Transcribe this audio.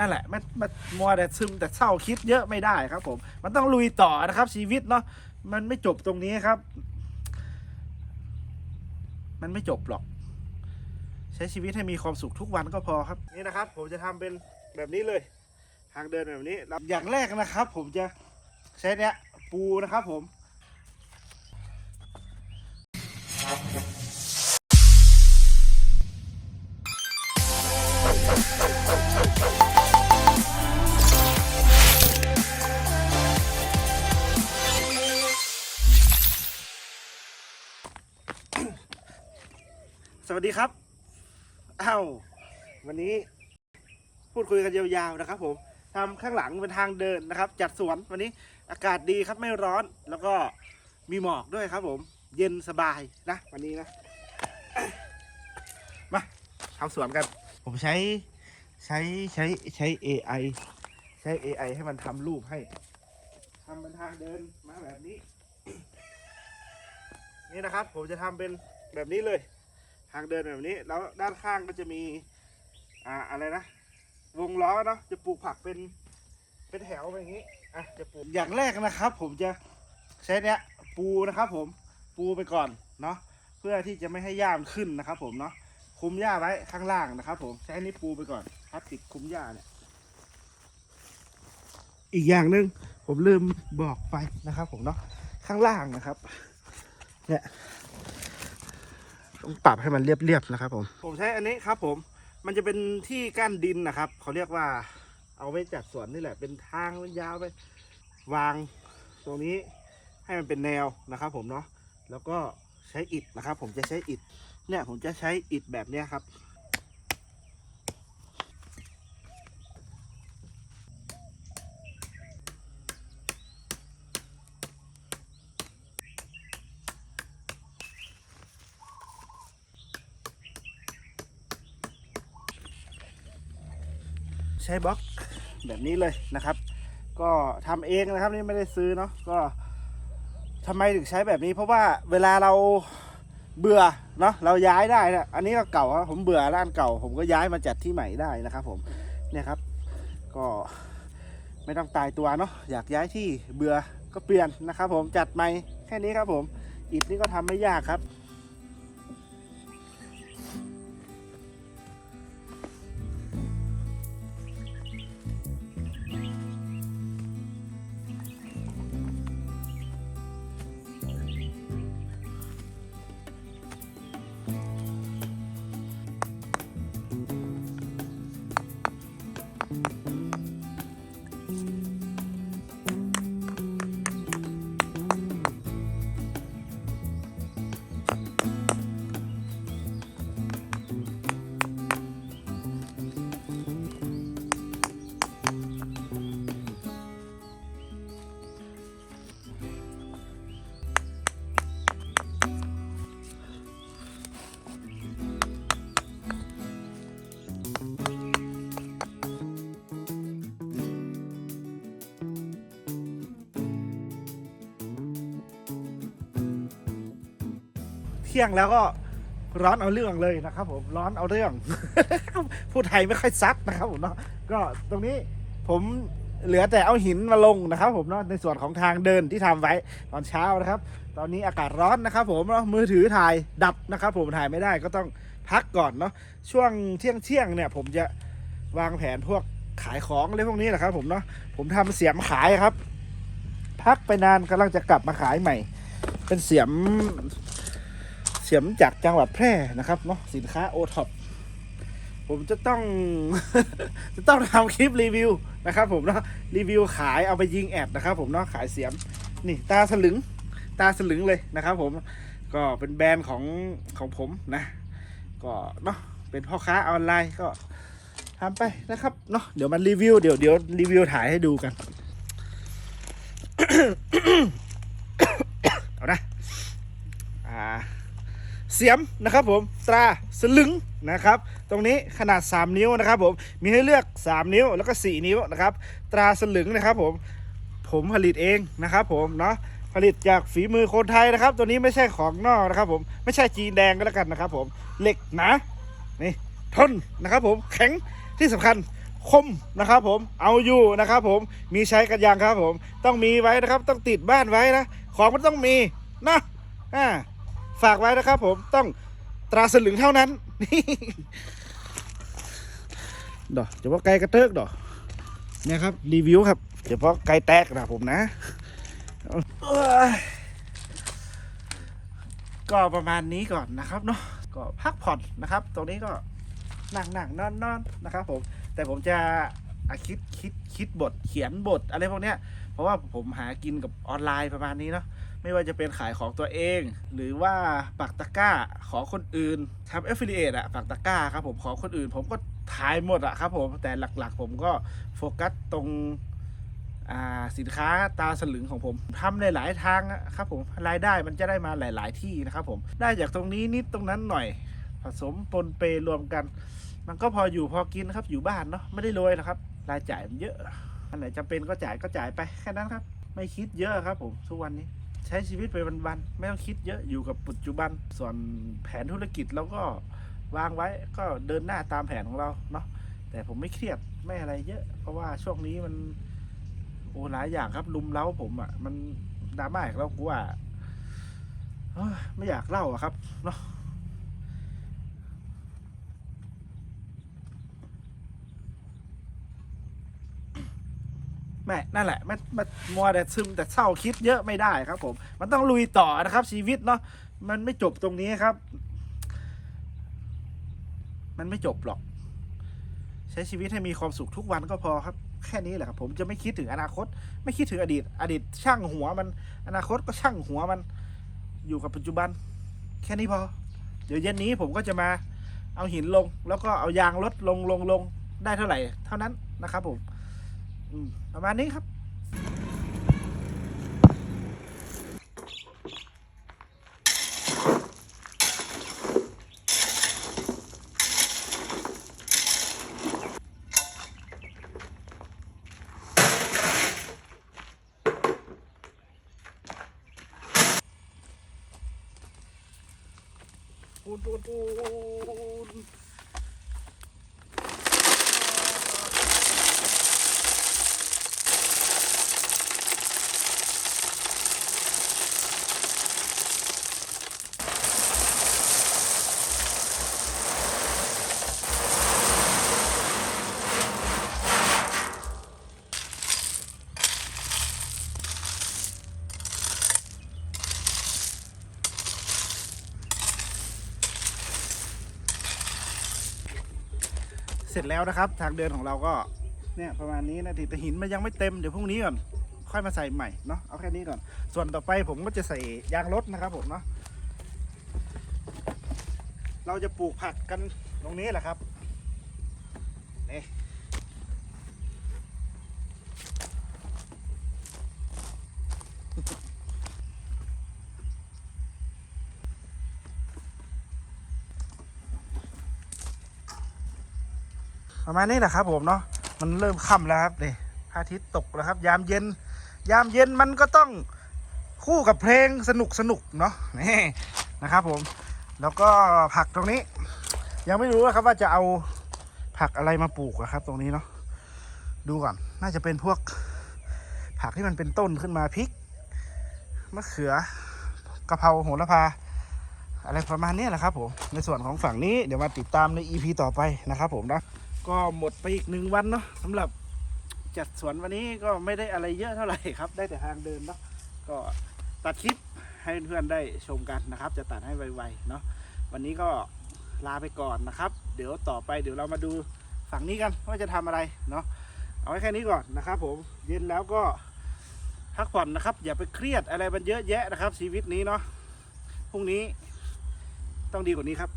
นั่นแหละมันมันมัวแต่ซึมแต่เศร้าคิดเยอะไม่ได้ครับ ผม มันต้องลุยต่อนะครับ ชีวิตเนาะมันไม่จบตรงนี้ครับ มันไม่จบหรอก ใช้ชีวิตให้มีความสุขทุกวันก็พอครับ นี่นะครับ ผมจะทำเป็นแบบนี้เลย ทางเดินแบบนี้ล้วอย่างแรกนะครับ ผมจะใช้เนี้ยปูนะครับ ผม สวัสดีครับอ้าววันนี้พูดคุยกันยาวๆนะครับ ผมทำข้างหลังเป็นทางเดินนะครับ จัดสวนวันนี้อากาศดีครับไม่ร้อนแล้วก็มีหมอกด้วยครับ ผม เย็นสบายนะวันนี้นะมาทำสวนกัน ผมใช้ใช้ใช้ใช้ AI ใช้ AI ให้มันทำรูปให้ทำเป็นทางเดินมาแบบนี้ นี่นะครับ ผมจะทำเป็นแบบนี้เลย ทางเดินแบบนี้ แล้วด้านข้างก็จะมี อ่าอะไรนะ วงล้อเนาะจะปลูกผักเป็นเป็นแถวแบบนี้อะจะปลูกอย่างแรกนะครับ ผมจะใช้เนี้ยปูนะครับ ผมปูไปก่อนเนาะเพื่อที่จะไม่ให้หญ้ามันขึ้นนะครับ ผมเนาะคุมหญ้าไว้ข้างล่างนะครับ ผมใช้อันนี้ปูไปก่อนพลาสติกคุมหญ้าเนี่ยอีกอย่างหนึ่งผมลืมบอกไปนะครับ ผมเนาะข้างล่างนะครับ เนี่ย ต้องปรับให้มันเรียบๆนะครับ ผม ผมใช้อันนี้ครับ ผม มันจะเป็นที่กั้นดินนะครับ เขาเรียกว่า เอาไว้จัดสวนนี่แหละ เป็นทางยาวไป วางตรงนี้ให้มันเป็นแนวนะครับ ผมเนาะ แล้วก็ใช้อิฐนะครับ ผมจะใช้อิฐ เนี่ยผมจะใช้อิฐแบบเนี้ยครับ ช้บล็อกแบบนี้เลยนะครับ ก็ทำเองนะครับนี่ไม่ได้ซื้อเนาะก็ทำไมถึงใช้แบบนี้ เพราะว่าเวลาเราเบื่อเนาะเราย้ายได้นะอันนี้ก็เก่าครับผมเบื่อร้านเก่า ผมก็ย้ายมาจัดที่ใหม่ได้นะครับ ผมเนี่ยครับ ก็ไม่ต้องตายตัวเนาะอยากย้ายที่เบื่อก็เปลี่ยนนะครับ ผมจัดใหม่แค่นี้ครับผมอิฐนี่ก็ทำไม่ยากครับ เที่ยงแล้วก็ร้อนเอาเรื่องเลยนะครับ ผมร้อนเอาเรื่อง พูดไทยไม่ค่อยซัดนะครับผมเนาะก็ตรงนี้ผมเหลือแต่เอาหินมาลงนะครับผมเนาะในส่วนของทางเดินที่ทำไว้ตอนเช้านะครับ ตอนนี้อากาศร้อนนะครับ ผมเนาะมือถือถ่ายดับนะครับ ผมถ่ายไม่ได้ก็ต้องพักก่อนเนาะช่วงเที่ยงเที่ยงเนี่ย ผมจะวางแผนพวกขายของอะไรพวกนี้แหละครับ ผมเนาะผมทำเสียมขายครับ พักไปนานกำลังจะกลับมาขายใหม่ เป็นเสียม สียมจากจังหวัดแพร่นะครับเนาะสินค้าโอท็อปผมจะต้องจะต้องทำคลิปรีวิวนะครับ ผมเนาะรีวิวขายเอาไปยิงแอดนะครับ ผมเนาะขายเสียมนี่ตาสลึงตาสลึงเลยนะครับ ผมก็เป็นแบรนด์ของของผมนะ ก็เนาะเป็นพ่อค้าออนไลน์ก็ทำไปนะครับเนาะเดี๋ยวมันรีวิวเดี๋ยวเดี๋ยวรีวิวถ่ายให้ดูกัน เอานะอ่า เสียมนะครับผมตราสลึงนะครับ ตรงนี้ขนาด 3 นิ้วนะครับผมมีให้เลือก 3 นิ้วแล้วก็ 4 นิ้วนะครับ ตราสลึงนะครับผมผมผลิตเองนะครับผมเนาะผลิตจากฝีมือคนไทยนะครับ ตัวนี้ไม่ใช่ของนอกนะครับ ผมไม่ใช่จีนแดงก็แล้วกันนะครับ ผมเหล็กหนานี่ทนนะครับผมแข็งที่สำคัญคมนะครับผมเอาอยู่นะครับผมมีใช้กันยังครับผมต้องมีไว้นะครับ ต้องติดบ้านไว้นะ ของมันต้องมีนะอ่า ฝากไว้นะครับผมต้องตราสลึงเท่านั้นนี่ดอกเฉพาะไก่กระเติกดอกเนี่ยครับ รีวิวครับเฉพาะไก่แตกนะผมนะ ก็ประมาณนี้ก่อนนะครับเนาะก็พักผ่อนนะครับ ตรงนี้ก็นั่งนั่งนอนนอนนะครับ ผม แต่ผมจะคิดคิดคิดบทเขียนบทอะไรพวกเนี้ย เพราะว่าผมหากินกับออนไลน์ประมาณนี้เนาะ ไม่ว่าจะเป็นขายของตัวเอง หรือว่าปักตะกร้าขอคนอื่นทำ affiliate อะปักตะกร้าครับผมขอคนอื่น ผมก็ถ่ายหมดอะครับผมแต่หลักๆ ผมก็โฟกัสตรงสินค้าตาสลึงของผมทำหลายๆทางอะครับผมรายได้มันจะได้มาหลาย ๆ ที่นะครับผมได้จากตรงนี้นิดตรงนั้นหน่อย ผสมปนเปรวมกัน มันก็พออยู่พอกินนะครับอยู่บ้านเนาะไม่ได้รวยหรอกครับ รายจ่ายมันเยอะอันไหนจำเป็นก็จ่ายก็จ่ายไปแค่นั้นครับ ไม่คิดเยอะครับผมทุกวันนี้ ใช้ชีวิตไปวันๆไม่ต้องคิดเยอะอยู่กับปัจจุบันส่วนแผนธุรกิจเราก็วางไว้ก็เดินหน้าตามแผนของเราเนาะแต่ผมไม่เครียดไม่อะไรเยอะ เพราะว่าช่วงนี้มันโอ้หลายอย่างครับลุมเล้าผมอะ่ะ มันดราม่าอีกแล้วกูว่าเอ้ยไม่อยากเล่าอะครับเนาะ แม่นั่นแหละไม่ไม่มัวแต่ซึมแต่เศร้าคิดเยอะไม่ได้ครับ ผม มันต้องลุยต่อนะครับ ชีวิตเนาะมันไม่จบตรงนี้ครับ มันไม่จบหรอก ใช้ชีวิตให้มีความสุขทุกวันก็พอครับ แค่นี้แหละครับ ผมจะไม่คิดถึงอนาคต ไม่คิดถึงอดีต อดีตช่างหัวมัน อนาคตก็ช่างหัวมัน อยู่กับปัจจุบัน แค่นี้พอ เดี๋ยวเย็นนี้ผมก็จะมาเอาหินลง แล้วก็เอายางรถลงลงลงได้เท่าไหร่ เท่านั้นนะครับผม ประมาณนี้ครับปูนปูนปูน เสร็จแล้วนะครับ ทางเดินของเราก็เนี่ยประมาณนี้นะแต่หินมันยังไม่เต็มเดี๋ยวพรุ่งนี้ก่อนค่อยมาใส่ใหม่เนาะเอาแค่นี้ก่อน ส่วนต่อไปผมก็จะใส่ยางรถนะครับผมเนาะเราจะปลูกผักกันตรงนี้แหละครับนี่ ประมาณนี้แหละครับ ผมเนาะมันเริ่มค่ำแล้วครับนี่พระอาทิตย์ตกแล้วครับ ยามเย็น ยามเย็นมันก็ต้องคู่กับเพลงสนุกสนุกเนาะนี่นะครับ ผม แล้วก็ผักตรงนี้ ยังไม่รู้นะครับว่าจะเอาผักอะไรมาปลูกอะครับ ตรงนี้เนาะดูก่อนน่าจะเป็นพวกผักที่มันเป็นต้นขึ้นมาพริกมะเขือกะเพราโหระพา อะไรประมาณนี้แหละครับผมในส่วนของฝั่งนี้เดี๋ยวมาติดตามใน EP ต่อไปนะครับผมนะ ก็หมดไปอีกหนึ่งวันเนาะสำหรับจัดสวนวันนี้ก็ไม่ได้อะไรเยอะเท่าไหร่ครับ ได้แต่ทางเดินเนาะก็ตัดคลิปให้เพื่อนๆได้ชมกันนะครับ จะตัดให้ไวๆเนาะวันนี้ก็ลาไปก่อนนะครับ เดี๋ยวต่อไปเดี๋ยวเรามาดูฝั่งนี้กันว่าจะทำอะไรเนาะเอาไว้แค่นี้ก่อนนะครับ ผมเย็นแล้วก็พักผ่อนนะครับ อย่าไปเครียดอะไรมันเยอะแยะนะครับ ชีวิตนี้เนาะพรุ่งนี้ต้องดีกว่านี้ครับ